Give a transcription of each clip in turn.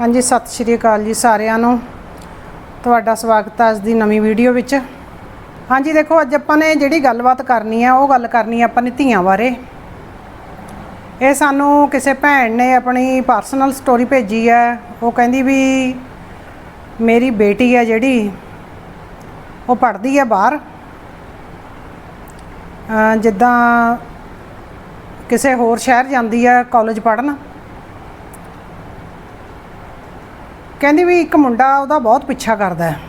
ਹਾਂਜੀ, ਸਤਿ ਸ਼੍ਰੀ ਅਕਾਲ ਜੀ ਸਾਰਿਆਂ ਨੂੰ। ਤੁਹਾਡਾ ਸਵਾਗਤ ਹੈ ਅੱਜ ਦੀ ਨਵੀਂ ਵੀਡੀਓ ਵਿੱਚ। ਹਾਂਜੀ, ਦੇਖੋ, ਅੱਜ ਆਪਾਂ ਨੇ ਜਿਹੜੀ ਗੱਲਬਾਤ ਕਰਨੀ ਆ, ਉਹ ਗੱਲ ਕਰਨੀ ਆ ਆਪਾਂ ਨੇ ਧੀਆਂ ਬਾਰੇ। ਇਹ ਸਾਨੂੰ ਕਿਸੇ ਭੈਣ ਨੇ ਆਪਣੀ ਪਰਸਨਲ ਸਟੋਰੀ ਭੇਜੀ ਹੈ ਉਹ ਕਹਿੰਦੀ ਵੀ ਮੇਰੀ ਬੇਟੀ ਹੈ ਜਿਹੜੀ, ਉਹ ਪੜ੍ਹਦੀ ਹੈ ਬਾਹਰ। ਜਿੱਦਾਂ ਕਿਸੇ ਹੋਰ ਸ਼ਹਿਰ ਜਾਂਦੀ ਹੈ ਕਾਲਜ ਪੜ੍ਹਨ। ਕਹਿੰਦੀ ਵੀ ਇੱਕ ਮੁੰਡਾ ਉਹਦਾ ਬਹੁਤ ਪਿੱਛਾ ਕਰਦਾ ਹੈ।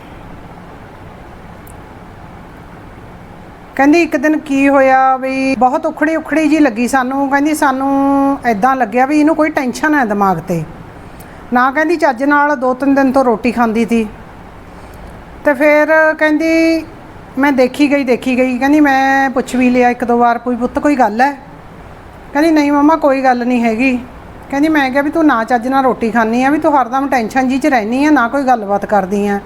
ਕਹਿੰਦੀ ਇੱਕ ਦਿਨ ਕੀ ਹੋਇਆ ਵੀ ਬਹੁਤ ਉਖੜੀ ਉਖੜੀ ਜੀ ਲੱਗੀ ਸਾਨੂੰ। ਕਹਿੰਦੀ ਸਾਨੂੰ ਐਦਾਂ ਲੱਗਿਆ ਵੀ ਇਹਨੂੰ ਕੋਈ ਟੈਨਸ਼ਨ ਹੈ ਦਿਮਾਗ ਤੇ। ਨਾ ਕਹਿੰਦੀ ਚੱਜ ਨਾਲ ਦੋ ਤਿੰਨ ਦਿਨ ਤੋਂ ਰੋਟੀ ਖਾਂਦੀ ਸੀ। ਤੇ ਫਿਰ ਕਹਿੰਦੀ ਮੈਂ ਦੇਖੀ ਗਈ ਦੇਖੀ ਗਈ। ਕਹਿੰਦੀ ਮੈਂ ਪੁੱਛ ਵੀ ਲਿਆ ਇੱਕ ਦੋ ਵਾਰ, ਕੋਈ ਪੁੱਤ ਕੋਈ ਗੱਲ ਹੈ? ਕਹਿੰਦੀ, ਨਹੀਂ ਮਮਾ, ਕੋਈ ਗੱਲ ਨਹੀਂ ਹੈਗੀ। ਕਹਿੰਦੀ, ਮੈਂ ਕਿਹਾ ਵੀ ਤੂੰ ਨਾ ਚੱਜ ਨਾਲ ਰੋਟੀ ਖਾਣੀ ਆ, ਵੀ ਤੂੰ ਹਰਦਮ ਟੈਨਸ਼ਨ ਜੀ ਚ ਰਹਿਨੀ ਆ, ਨਾ ਕੋਈ ਗੱਲਬਾਤ ਕਰਦੀ ਆ।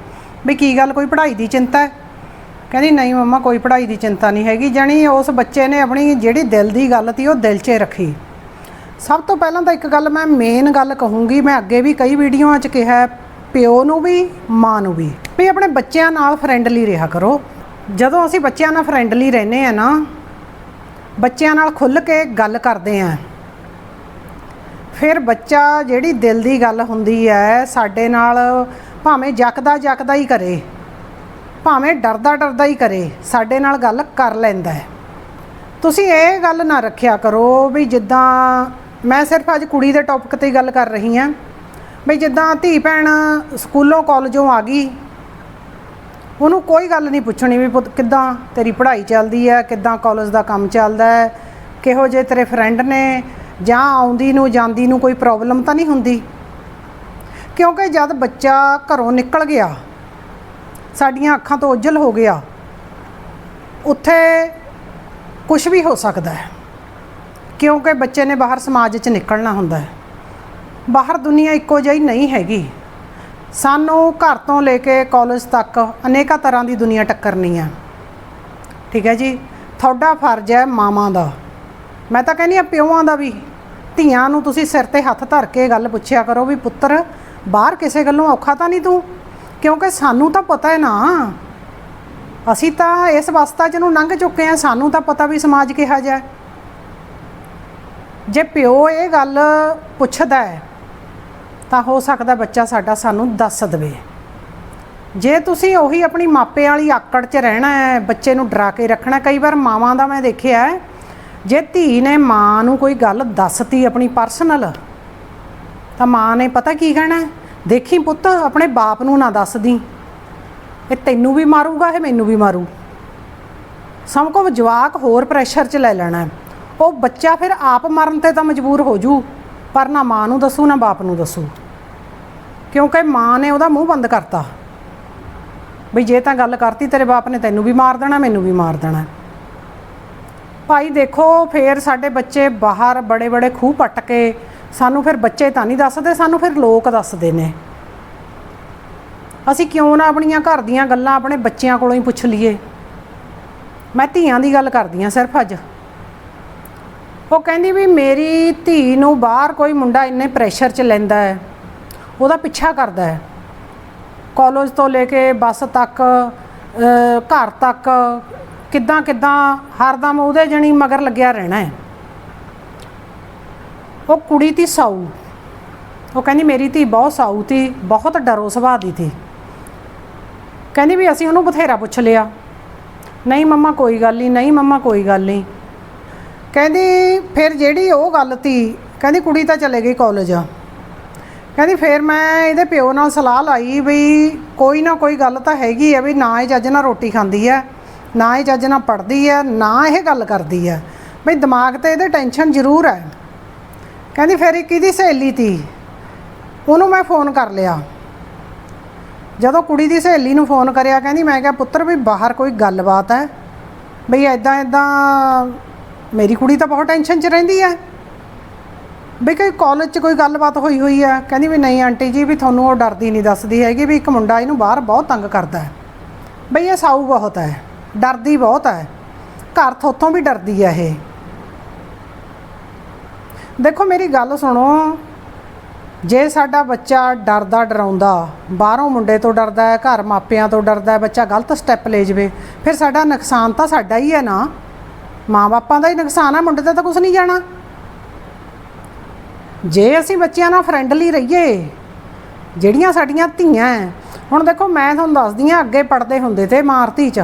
ਵੀ ਕੀ ਗੱਲ, ਕੋਈ ਪੜ੍ਹਾਈ ਦੀ ਚਿੰਤਾ ਹੈ? ਕਹਿੰਦੀ, ਨਹੀਂ ਮੰਮਾ, ਕੋਈ ਪੜ੍ਹਾਈ ਦੀ ਚਿੰਤਾ ਨਹੀਂ ਹੈਗੀ। ਜਾਣੀ ਉਸ ਬੱਚੇ ਨੇ ਆਪਣੀ ਜਿਹੜੀ ਦਿਲ ਦੀ ਗੱਲ ਤੀ, ਉਹ ਦਿਲ 'ਚ ਰੱਖੀ। ਸਭ ਤੋਂ ਪਹਿਲਾਂ ਤਾਂ ਇੱਕ ਗੱਲ ਮੈਂ ਮੇਨ ਗੱਲ ਕਹੂੰਗੀ, ਮੈਂ ਅੱਗੇ ਵੀ ਕਈ ਵੀਡੀਓਆਂ 'ਚ ਕਿਹਾ ਪਿਓ ਨੂੰ ਵੀ, ਮਾਂ ਨੂੰ ਵੀ ਵੀ ਆਪਣੇ ਬੱਚਿਆਂ ਨਾਲ ਫਰੈਂਡਲੀ ਰਿਹਾ ਕਰੋ। ਜਦੋਂ ਅਸੀਂ ਬੱਚਿਆਂ ਨਾਲ ਫਰੈਂਡਲੀ ਰਹਿੰਦੇ ਆ ਨਾ, ਬੱਚਿਆਂ ਨਾਲ ਖੁੱਲ੍ਹ ਕੇ ਗੱਲ ਕਰਦੇ ਆ ਫਿਰ ਬੱਚਾ ਜਿਹੜੀ ਦਿਲ ਦੀ ਗੱਲ ਹੁੰਦੀ ਹੈ, ਸਾਡੇ ਨਾਲ ਭਾਵੇਂ ਜੱਕਦਾ ਜੱਕਦਾ ਹੀ ਕਰੇ, ਭਾਵੇਂ ਡਰਦਾ ਡਰਦਾ ਹੀ ਕਰੇ, ਸਾਡੇ ਨਾਲ ਗੱਲ ਕਰ ਲੈਂਦਾ ਹੈ। ਤੁਸੀਂ ਇਹ ਗੱਲ ਨਾ ਰੱਖਿਆ ਕਰੋ ਵੀ ਜਿੱਦਾਂ ਮੈਂ ਸਿਰਫ ਅੱਜ ਕੁੜੀ ਦੇ ਟੌਪਿਕ ਤੇ ਗੱਲ ਕਰ ਰਹੀ ਹਾਂ, ਵੀ ਜਿੱਦਾਂ ਧੀ ਭੈਣ ਸਕੂਲੋਂ ਕਾਲਜੋਂ ਆ ਗਈ, ਉਹਨੂੰ ਕੋਈ ਗੱਲ ਨਹੀਂ ਪੁੱਛਣੀ ਵੀ ਪੁੱਤ ਕਿੱਦਾਂ ਤੇਰੀ ਪੜ੍ਹਾਈ ਚੱਲਦੀ ਹੈ, ਕਿੱਦਾਂ ਕਾਲਜ ਦਾ ਕੰਮ ਚੱਲਦਾ ਹੈ, ਕਿਹੋ ਜਿਹੇ ਤੇਰੇ ਫਰੈਂਡ ਨੇ ਜਾਂ ਆਉਂਦੀ ਨੂੰ, ਜਾਂਦੀ ਨੂੰ ਕੋਈ ਪ੍ਰੋਬਲਮ ਤਾਂ ਨਹੀਂ ਹੁੰਦੀ? ਕਿਉਂਕਿ ਜਦ ਬੱਚਾ ਘਰੋਂ ਨਿਕਲ ਗਿਆ, ਸਾਡੀਆਂ ਅੱਖਾਂ ਤੋਂ ਉਜਲ ਹੋ ਗਿਆ, ਉੱਥੇ ਕੁਝ ਵੀ ਹੋ ਸਕਦਾ ਹੈ। ਕਿਉਂਕਿ ਬੱਚੇ ਨੇ ਬਾਹਰ ਸਮਾਜ 'ਚ ਨਿਕਲਣਾ ਹੁੰਦਾ ਹੈ। ਬਾਹਰ ਦੁਨੀਆ ਇੱਕੋ ਜਿਹੀ ਨਹੀਂ ਹੈਗੀ। ਸਾਨੂੰ ਘਰ ਤੋਂ ਲੈ ਕੇ ਕਾਲਜ ਤੱਕ ਅਨੇਕਾਂ ਤਰ੍ਹਾਂ ਦੀ ਦੁਨੀਆ ਟੱਕਰਨੀ ਆ ਠੀਕ ਹੈ ਜੀ? ਤੁਹਾਡਾ ਫਰਜ਼ ਹੈ ਮਾਵਾਂ ਦਾ। ਮੈਂ ਤਾਂ ਕਹਿੰਦੀ ਆ ਪਿਓਾਂ ਦਾ ਵੀ ਧੀਆਂ ਨੂੰ ਤੁਸੀਂ ਸਿਰ ਤੇ ਹੱਥ ਧਰ ਕੇ ਗੱਲ ਪੁੱਛਿਆ ਕਰੋ ਵੀ ਪੁੱਤਰ ਬਾਹਰ ਕਿਸੇ ਗੱਲੋਂ ਔਖਾ ਤਾਂ ਨਹੀਂ ਤੂੰ? ਕਿਉਂਕਿ ਸਾਨੂੰ ਤਾਂ ਪਤਾ ਹੈ ਨਾ। ਅਸੀਂ ਤਾਂ ਇਸ ਅਵਸਥਾ ਜਿਹਨੂੰ ਲੰਘ ਚੁੱਕੇ ਆ ਸਾਨੂੰ ਤਾਂ ਪਤਾ ਵੀ ਸਮਾਜ ਕਿਹਾ ਜਾ ਜੇ ਪਿਓ ਇਹ ਗੱਲ ਪੁੱਛਦਾ ਹੈ ਤਾਂ ਹੋ ਸਕਦਾ ਬੱਚਾ ਸਾਡਾ ਸਾਨੂੰ ਦੱਸ ਦੇਵੇ। ਜੇ ਤੁਸੀਂ ਉਹੀ ਆਪਣੀ ਮਾਪੇ ਵਾਲੀ ਆਕੜ 'ਚ ਰਹਿਣਾ ਹੈ ਬੱਚੇ ਨੂੰ ਡਰਾ ਕੇ ਰੱਖਣਾ ਕਈ ਵਾਰ ਮਾਵਾਂ ਦਾ ਮੈਂ ਦੇਖਿਆ ਹੈ, ਜੇ ਧੀ ਨੇ ਮਾਂ ਨੂੰ ਕੋਈ ਗੱਲ ਦੱਸਤੀ ਆਪਣੀ ਪਰਸਨਲ ਤਾਂ ਮਾਂ ਨੇ ਪਤਾ ਕੀ ਕਹਿਣਾ ਦੇਖੀ ਪੁੱਤ, ਆਪਣੇ ਬਾਪ ਨੂੰ ਨਾ ਦੱਸਦੀ। ਇਹ ਤੈਨੂੰ ਵੀ ਮਾਰੂਗਾ, ਇਹ ਮੈਨੂੰ ਵੀ ਮਾਰੂ। ਸਭ ਕੋ ਜਵਾਕ ਹੋਰ ਪ੍ਰੈਸ਼ਰ 'ਚ ਲੈ ਲੈਣਾ ਉਹ ਬੱਚਾ ਫਿਰ ਆਪ ਮਰਨ ਤੇ ਤਾਂ ਮਜਬੂਰ ਹੋ ਜੂ, ਪਰ ਨਾ ਮਾਂ ਨੂੰ ਦੱਸੂ, ਨਾ ਬਾਪ ਨੂੰ ਦੱਸੂ। ਕਿਉਂਕਿ ਮਾਂ ਨੇ ਉਹਦਾ ਮੂੰਹ ਬੰਦ ਕਰਤਾ। ਬਈ ਜੇ ਤਾਂ ਗੱਲ ਕਰਤੀ, ਤੇਰੇ ਬਾਪ ਨੇ ਤੈਨੂੰ ਵੀ ਮਾਰ ਦੇਣਾ, ਮੈਨੂੰ ਵੀ ਮਾਰ ਦੇਣਾ। ਭਾਈ ਦੇਖੋ, ਫੇਰ ਸਾਡੇ ਬੱਚੇ ਬਾਹਰ ਬੜੇ ਬੜੇ ਖੂਹ ਪੱਟ ਕੇ, ਸਾਨੂੰ ਫਿਰ ਬੱਚੇ ਤਾਂ ਨਹੀਂ ਦੱਸਦੇ, ਸਾਨੂੰ ਫਿਰ ਲੋਕ ਦੱਸਦੇ ਨੇ। ਅਸੀਂ ਕਿਉਂ ਨਾ ਆਪਣੀਆਂ ਘਰ ਦੀਆਂ ਗੱਲਾਂ ਆਪਣੇ ਬੱਚਿਆਂ ਕੋਲੋਂ ਹੀ ਪੁੱਛ ਲਈਏ। ਮੈਂ ਧੀਆਂ ਦੀ ਗੱਲ ਕਰਦੀ ਆ ਸਿਰਫ ਅੱਜ। ਉਹ ਕਹਿੰਦੀ ਵੀ ਮੇਰੀ ਧੀ ਨੂੰ ਬਾਹਰ ਕੋਈ ਮੁੰਡਾ ਇੰਨੇ ਪ੍ਰੈਸ਼ਰ 'ਚ ਲੈਂਦਾ ਹੈ, ਉਹਦਾ ਪਿੱਛਾ ਕਰਦਾ ਹੈ। ਕਾਲਜ ਤੋਂ ਲੈ ਕੇ ਬੱਸ ਤੱਕ ਘਰ ਤੱਕ ਕਿੱਦਾਂ ਕਿੱਦਾਂ ਹਰਦਮ ਉਹਦੇ ਜਣੀ ਮਗਰ ਲੱਗਿਆ ਰਹਿਣਾ ਹੈ। ਉਹ ਕੁੜੀ ਤੀ ਸਾਊ। ਉਹ ਕਹਿੰਦੀ ਮੇਰੀ ਧੀ ਬਹੁਤ ਸਾਊ ਤੀ, ਬਹੁਤ ਡਰੋ ਸੁਭਾਅ ਦੀ ਤੀ। ਕਹਿੰਦੀ ਵੀ ਅਸੀਂ ਉਹਨੂੰ ਬਥੇਰਾ ਪੁੱਛ ਲਿਆ। ਨਹੀਂ ਮੰਮਾ ਕੋਈ ਗੱਲ ਨਹੀਂ ਨਹੀਂ ਮੰਮਾ ਕੋਈ ਗੱਲ ਨਹੀਂ। ਕਹਿੰਦੀ ਫਿਰ ਜਿਹੜੀ ਉਹ ਗੱਲ ਤੀ, ਕਹਿੰਦੀ ਕੁੜੀ ਤਾਂ ਚਲੇ ਗਈ ਕਾਲਜ ਕਹਿੰਦੀ ਫਿਰ ਮੈਂ ਇਹਦੇ ਪਿਓ ਨਾਲ ਸਲਾਹ ਲਾਈ ਵੀ ਕੋਈ ਨਾ ਕੋਈ ਗੱਲ ਤਾਂ ਹੈਗੀ ਆ ਵੀ ਨਾ ਇਹ ਜੱਜ ਨਾਲ ਰੋਟੀ ਖਾਂਦੀ ਹੈ। ਨਾ ਇਹ ਚੱਜ ਨਾਲ ਪੜ੍ਹਦੀ ਹੈ, ਨਾ ਇਹ ਗੱਲ ਕਰਦੀ ਹੈ। ਬਈ ਦਿਮਾਗ ਤੇ ਇਹਦੇ ਟੈਨਸ਼ਨ ਜ਼ਰੂਰ ਹੈ। ਕਹਿੰਦੀ ਫਿਰ ਇੱਕ ਇਹਦੀ ਸਹੇਲੀ ਤੀ? ਉਹਨੂੰ ਮੈਂ ਫੋਨ ਕਰ ਲਿਆ। ਜਦੋਂ ਕੁੜੀ ਦੀ ਸਹੇਲੀ ਨੂੰ ਫੋਨ ਕਰਿਆ, ਕਹਿੰਦੀ ਮੈਂ ਕਿਹਾ, ਪੁੱਤਰ ਵੀ ਬਾਹਰ ਕੋਈ ਗੱਲਬਾਤ ਹੈ? ਬਈ ਐਦਾਂ ਐਦਾਂ ਮੇਰੀ ਕੁੜੀ ਤਾਂ ਬਹੁਤ ਟੈਨਸ਼ਨ 'ਚ ਰਹਿੰਦੀ ਹੈ। ਬਈ ਕੋਈ ਕਾਲਜ 'ਚ ਕੋਈ ਗੱਲਬਾਤ ਹੋਈ ਹੋਈ ਹੈ? ਕਹਿੰਦੀ ਵੀ ਨਹੀਂ ਆਂਟੀ ਜੀ, ਵੀ ਤੁਹਾਨੂੰ ਉਹ ਡਰਦੀ ਨਹੀਂ ਦੱਸਦੀ ਹੈਗੀ ਵੀ ਇੱਕ ਮੁੰਡਾ ਇਹਨੂੰ ਬਾਹਰ ਬਹੁਤ ਤੰਗ ਕਰਦਾ ਹੈ। ਬਈ ਇਹ ਸਾਊ ਬਹੁਤ ਹੈ। ਡਰਦੀ ਬਹੁਤ ਹੈ। ਘਰ ਥੋਥੋਂ ਵੀ ਡਰਦੀ ਹੈ ਇਹ। ਦੇਖੋ ਮੇਰੀ ਗੱਲ ਸੁਣੋ। ਜੇ ਸਾਡਾ ਬੱਚਾ ਡਰਦਾ ਡਰਾਉਂਦਾ, ਬਾਹਰੋਂ ਮੁੰਡੇ ਤੋਂ ਡਰਦਾ ਹੈ, ਘਰ ਮਾਪਿਆਂ ਤੋਂ ਡਰਦਾ ਹੈ, ਬੱਚਾ ਗਲਤ ਸਟੈਪ ਲੈ ਜਵੇ, ਫਿਰ ਸਾਡਾ ਨੁਕਸਾਨ ਤਾਂ ਸਾਡਾ ਹੀ ਹੈ ਨਾ। ਮਾਂ-ਬਾਪਾਂ ਦਾ ਹੀ ਨੁਕਸਾਨ ਹੈ, ਮੁੰਡੇ ਦਾ ਤਾਂ ਕੁਝ ਨਹੀਂ ਜਾਣਾ। ਜੇ ਅਸੀਂ ਬੱਚਿਆਂ ਨਾਲ ਫਰੈਂਡਲੀ ਰਹੀਏ, ਜਿਹੜੀਆਂ ਸਾਡੀਆਂ ਧੀਆਂ ਹੁਣ ਦੇਖੋ ਮੈਂ ਤੁਹਾਨੂੰ ਦੱਸਦੀ ਆ ਅੱਗੇ ਪੜਦੇ ਹੁੰਦੇ ਤੇ ਮਾਰਤੀ ਚ।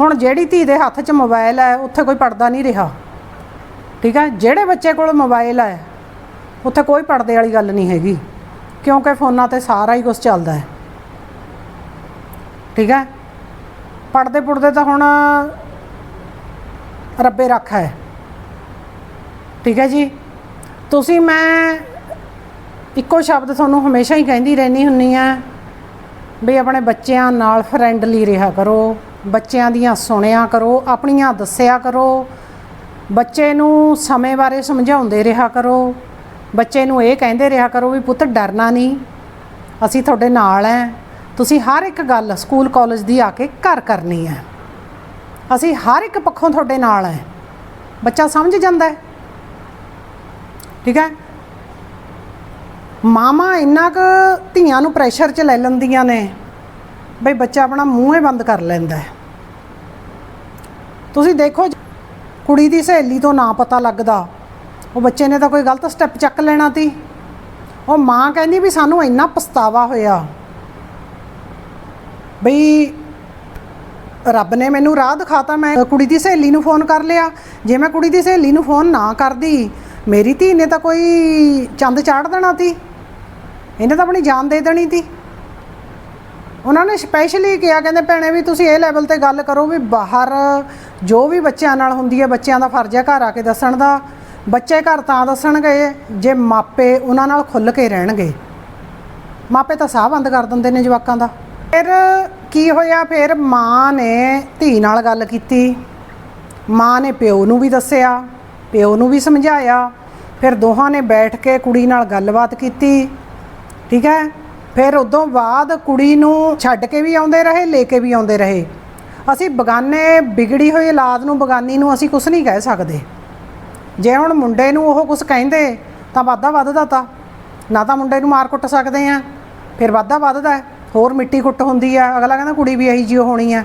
ਹੁਣ ਜਿਹੜੀ ਧੀ ਦੇ ਹੱਥ 'ਚ ਮੋਬਾਈਲ ਹੈ, ਉੱਥੇ ਕੋਈ ਪੜਦਾ ਨਹੀਂ ਰਿਹਾ। ਠੀਕ ਹੈ? ਜਿਹੜੇ ਬੱਚੇ ਕੋਲ ਮੋਬਾਈਲ ਹੈ, ਉੱਥੇ ਕੋਈ ਪੜਦੇ ਵਾਲੀ ਗੱਲ ਨਹੀਂ ਹੈਗੀ, ਕਿਉਂਕਿ ਫੋਨਾਂ ਤੇ ਸਾਰਾ ਹੀ ਕੁਝ ਚੱਲਦਾ ਹੈ। ਠੀਕ ਹੈ? ਪੜਦੇ ਪੁੜਦੇ ਤਾਂ ਹੁਣ ਰੱਬੇ ਰੱਖਾ ਹੈ। ਠੀਕ ਹੈ ਜੀ? ਤੁਸੀਂ ਮੈਂ ਇੱਕੋ ਸ਼ਬਦ ਤੁਹਾਨੂੰ ਹਮੇਸ਼ਾ ਹੀ ਕਹਿੰਦੀ ਰਹਿਣੀ ਹੁੰਨੀ ਆ ਵੀ ਆਪਣੇ ਬੱਚਿਆਂ ਨਾਲ ਫਰੈਂਡਲੀ ਰਿਹਾ ਕਰੋ। ਬੱਚਿਆਂ ਦੀਆਂ ਸੁਣਿਆ ਕਰੋ, ਆਪਣੀਆਂ ਦੱਸਿਆ ਕਰੋ। ਬੱਚੇ ਨੂੰ ਸਮੇਂ ਬਾਰੇ ਸਮਝਾਉਂਦੇ ਰਿਹਾ ਕਰੋ। ਬੱਚੇ ਨੂੰ ਇਹ ਕਹਿੰਦੇ ਰਿਹਾ ਕਰੋ ਵੀ ਪੁੱਤ ਡਰਨਾ ਨਹੀਂ, ਅਸੀਂ ਤੁਹਾਡੇ ਨਾਲ ਹੈ ਤੁਸੀਂ ਹਰ ਇੱਕ ਗੱਲ ਸਕੂਲ ਕਾਲਜ ਦੀ ਆ ਕੇ ਘਰ ਕਰਨੀ ਹੈ ਅਸੀਂ ਹਰ ਇੱਕ ਪੱਖੋਂ ਤੁਹਾਡੇ ਨਾਲ ਹੈ ਬੱਚਾ ਸਮਝ ਜਾਂਦਾ ਹੈ ਠੀਕ ਹੈ ਮਾਮਾ ਇੰਨਾ ਕੁ ਧੀਆਂ ਨੂੰ ਪ੍ਰੈਸ਼ਰ 'ਚ ਲੈ ਲੈਂਦੀਆਂ ਨੇ। ਬਈ ਬੱਚਾ ਆਪਣਾ ਮੂੰਹ ਹੀ ਬੰਦ ਕਰ ਲੈਂਦਾ ਹੈ। ਤੁਸੀਂ ਦੇਖੋ ਕੁੜੀ ਦੀ ਸਹੇਲੀ ਤੋਂ ਨਾ ਪਤਾ ਲੱਗਦਾ, ਉਹ ਬੱਚੇ ਨੇ ਤਾਂ ਕੋਈ ਗਲਤ ਸਟੈਪ ਚੱਕ ਲੈਣਾ ਤੀ। ਉਹ ਮਾਂ ਕਹਿੰਦੀ ਵੀ ਸਾਨੂੰ ਇੰਨਾ ਪਛਤਾਵਾ ਹੋਇਆ। ਬਈ ਰੱਬ ਨੇ ਮੈਨੂੰ ਰਾਹ ਦਿਖਾਤਾ, ਮੈਂ ਕੁੜੀ ਦੀ ਸਹੇਲੀ ਨੂੰ ਫੋਨ ਕਰ ਲਿਆ। ਜੇ ਮੈਂ ਕੁੜੀ ਦੀ ਸਹੇਲੀ ਨੂੰ ਫੋਨ ਨਾ ਕਰਦੀ, ਮੇਰੀ ਧੀ ਨੇ ਤਾਂ ਕੋਈ ਚੰਦ ਚਾੜ ਦੇਣਾ ਤੀ। ਇਹਨੇ ਤਾਂ ਆਪਣੀ ਜਾਨ ਦੇ ਦੇਣੀ ਤੀ। ਉਹਨਾਂ ਨੇ ਸਪੈਸ਼ਲੀ ਕਿਹਾ, ਕਹਿੰਦੇ ਭੈਣੇ ਵੀ ਤੁਸੀਂ ਇਹ ਲੈਵਲ ਤੇ ਗੱਲ ਕਰੋ ਵੀ ਬਾਹਰ ਜੋ ਵੀ ਬੱਚਿਆਂ ਨਾਲ ਹੁੰਦੀ ਹੈ, ਬੱਚਿਆਂ ਦਾ ਫਰਜ਼ ਹੈ ਘਰ ਆ ਕੇ ਦੱਸਣ ਦਾ। ਬੱਚੇ ਘਰ ਤਾਂ ਦੱਸਣਗੇ, ਜੇ ਮਾਪੇ ਉਹਨਾਂ ਨਾਲ ਖੁੱਲ ਕੇ ਰਹਿਣਗੇ। ਮਾਪੇ ਤਾਂ ਸਾਹ ਬੰਦ ਕਰ ਦਿੰਦੇ ਨੇ ਜਵਾਕਾਂ ਦਾ। ਫਿਰ ਕੀ ਹੋਇਆ? ਫਿਰ ਮਾਂ ਨੇ ਧੀ ਨਾਲ ਗੱਲ ਕੀਤੀ। ਮਾਂ ਨੇ ਪਿਓ ਨੂੰ ਵੀ ਦੱਸਿਆ, ਪਿਓ ਨੂੰ ਵੀ ਸਮਝਾਇਆ। ਫਿਰ ਦੋਹਾਂ ਨੇ ਬੈਠ ਕੇ ਕੁੜੀ ਨਾਲ ਗੱਲਬਾਤ ਕੀਤੀ। ਠੀਕ ਹੈ? ਫਿਰ ਉਦੋਂ ਬਾਅਦ ਕੁੜੀ ਨੂੰ ਛੱਡ ਕੇ ਵੀ ਆਉਂਦੇ ਰਹੇ, ਲੈ ਕੇ ਵੀ ਆਉਂਦੇ ਰਹੇ। ਅਸੀਂ ਬਗਾਨੇ ਵਿਗੜੀ ਹੋਈ ਔਲਾਦ ਨੂੰ, ਬਗਾਨੀ ਨੂੰ ਅਸੀਂ ਕੁਝ ਨਹੀਂ ਕਹਿ ਸਕਦੇ। ਜੇ ਹੁਣ ਮੁੰਡੇ ਨੂੰ ਉਹ ਕੁਝ ਕਹਿੰਦੇ, ਤਾਂ ਵਾਧਾ ਵੱਧਦਾ ਤਾਂ। ਨਾ ਤਾਂ ਮੁੰਡੇ ਨੂੰ ਮਾਰ ਕੁੱਟ ਸਕਦੇ ਆ, ਫਿਰ ਵਾਧਾ ਵੱਧਦਾ ਹੋਰ ਮਿੱਟੀ ਕੁੱਟ ਹੁੰਦੀ ਆ। ਅਗਲਾ ਕਹਿੰਦਾ ਕੁੜੀ ਵੀ ਇਹੀ ਜਿਹੀ ਹੋਣੀ ਆ।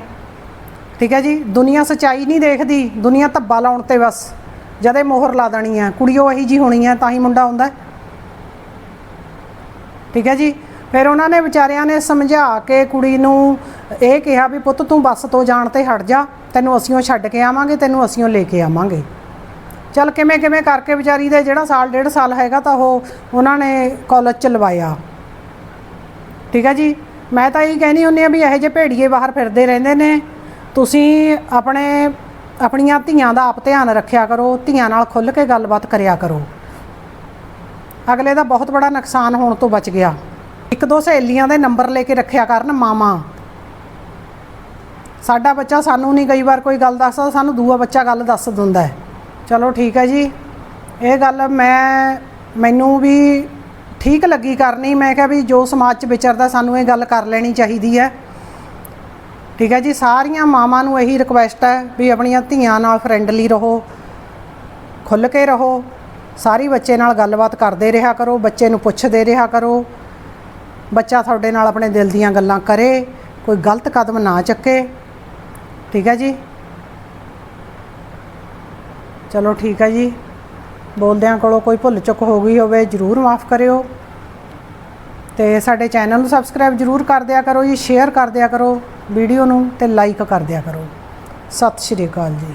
ਠੀਕ ਹੈ ਜੀ? ਦੁਨੀਆ ਸਚਾਈ ਨਹੀਂ ਦੇਖਦੀ। ਦੁਨੀਆ ਧੱਬਾ ਲਾਉਣ ਤੇ ਬਸ। ਜਦੇ ਮੋਹਰ ਲਾ ਦੇਣੀ ਆ। ਕੁੜੀ ਉਹ ਇਹੀ ਜਿਹੀ ਹੋਣੀ ਆ, ਤਾਂ ਹੀ ਮੁੰਡਾ ਹੁੰਦਾ। ਠੀਕ ਹੈ ਜੀ? ਫਿਰ ਉਹਨਾਂ ਨੇ ਵਿਚਾਰਿਆਂ ਨੇ ਸਮਝਾ ਕੇ ਕੁੜੀ ਨੂੰ ਇਹ ਕਿਹਾ ਵੀ ਪੁੱਤ ਤੂੰ ਬੱਸ ਤੋਂ ਜਾਣ ਤੇ ਹਟ ਜਾ, ਤੈਨੂੰ ਅਸੀਂ ਉਹ ਛੱਡ ਕੇ ਆਵਾਂਗੇ, ਤੈਨੂੰ ਅਸੀਂਓ ਲੈ ਕੇ ਆਵਾਂਗੇ। ਚੱਲ ਕਿਵੇਂ ਕਿਵੇਂ ਕਰਕੇ ਵਿਚਾਰੀ ਦੇ ਜਿਹੜਾ ਸਾਲ ਡੇਢ ਸਾਲ ਹੈਗਾ ਤਾਂ ਉਹ ਉਹਨਾਂ ਨੇ ਕਾਲਜ ਚ ਲਵਾਇਆ। ਠੀਕ ਹੈ ਜੀ? ਮੈਂ ਤਾਂ ਇਹੀ ਕਹਿਣੀ ਹੁੰਦੀ ਆ ਵੀ ਇਹੋ ਜਿਹੇ ਭੇੜੀਏ ਬਾਹਰ ਫਿਰਦੇ ਰਹਿੰਦੇ ਨੇ। ਤੁਸੀਂ ਆਪਣੇ, ਆਪਣੀਆਂ ਧੀਆਂ ਦਾ ਆਪ ਧਿਆਨ ਰੱਖਿਆ ਕਰੋ, ਧੀਆਂ ਨਾਲ ਖੁੱਲ੍ਹ ਕੇ ਗੱਲਬਾਤ ਕਰਿਆ ਕਰੋ। ਅਗਲੇ ਦਾ ਬਹੁਤ ਬੜਾ ਨੁਕਸਾਨ ਹੋਣ ਤੋਂ ਬਚ ਗਿਆ। ਇੱਕ ਦੋ ਸਹੇਲੀਆਂ ਦੇ ਨੰਬਰ ਲੈ ਕੇ ਰੱਖਿਆ ਕਰਨ ਮਾਮਾ ਸਾਡਾ ਬੱਚਾ ਸਾਨੂੰ ਨਹੀਂ ਕਈ ਵਾਰ ਕੋਈ ਗੱਲ ਦੱਸਦਾ, ਸਾਨੂੰ ਦੂਆ ਬੱਚਾ ਗੱਲ ਦੱਸ ਦਿੰਦਾ ਹੈ। ਚਲੋ ਠੀਕ ਹੈ ਜੀ। ਇਹ ਗੱਲ ਮੈਂ, ਮੈਨੂੰ ਵੀ ਠੀਕ ਲੱਗੀ ਕਰਨੀ। ਮੈਂ ਕਿਹਾ ਵੀ ਜੋ ਸਮਾਜ 'ਚ ਵਿਚਰਦਾ, ਸਾਨੂੰ ਇਹ ਗੱਲ ਕਰ ਲੈਣੀ ਚਾਹੀਦੀ ਹੈ। ਠੀਕ ਹੈ ਜੀ, ਸਾਰੀਆਂ ਮਾਵਾਂ ਨੂੰ ਇਹੀ ਰਿਕੁਐਸਟ ਹੈ ਵੀ ਆਪਣੀਆਂ ਧੀਆਂ ਨਾਲ ਫਰੈਂਡਲੀ ਰਹੋ, ਖੁੱਲ੍ਹ ਕੇ ਰਹੋ, ਸਾਰੀ ਬੱਚੇ ਨਾਲ ਗੱਲਬਾਤ ਕਰਦੇ ਰਿਹਾ ਕਰੋ, ਬੱਚੇ ਨੂੰ ਪੁੱਛਦੇ ਰਿਹਾ ਕਰੋ। ਬੱਚਾ ਤੁਹਾਡੇ ਨਾਲ ਆਪਣੇ ਦਿਲ ਦੀਆਂ ਗੱਲਾਂ ਕਰੇ, ਕੋਈ ਗਲਤ ਕਦਮ ਨਾ ਚੱਕੇ। ਠੀਕ ਹੈ ਜੀ? ਚਲੋ ਠੀਕ ਹੈ ਜੀ। ਬੋਲਦਿਆਂ ਕੋਲੋਂ ਕੋਈ ਭੁੱਲ ਚੁੱਕ ਹੋ ਗਈ ਹੋਵੇ, ਜਰੂਰ ਮਾਫ ਕਰਿਓ। ਤੇ ਸਾਡੇ ਚੈਨਲ ਨੂੰ ਸਬਸਕ੍ਰਾਈਬ ਜਰੂਰ ਕਰ ਦਿਆ ਕਰੋ ਜੀ, ਸ਼ੇਅਰ ਕਰ ਦਿਆ ਕਰੋ ਵੀਡੀਓ ਨੂੰ ਤੇ ਲਾਈਕ ਕਰ ਦਿਆ ਕਰੋ। ਸਤਿ ਸ਼੍ਰੀ ਅਕਾਲ ਜੀ।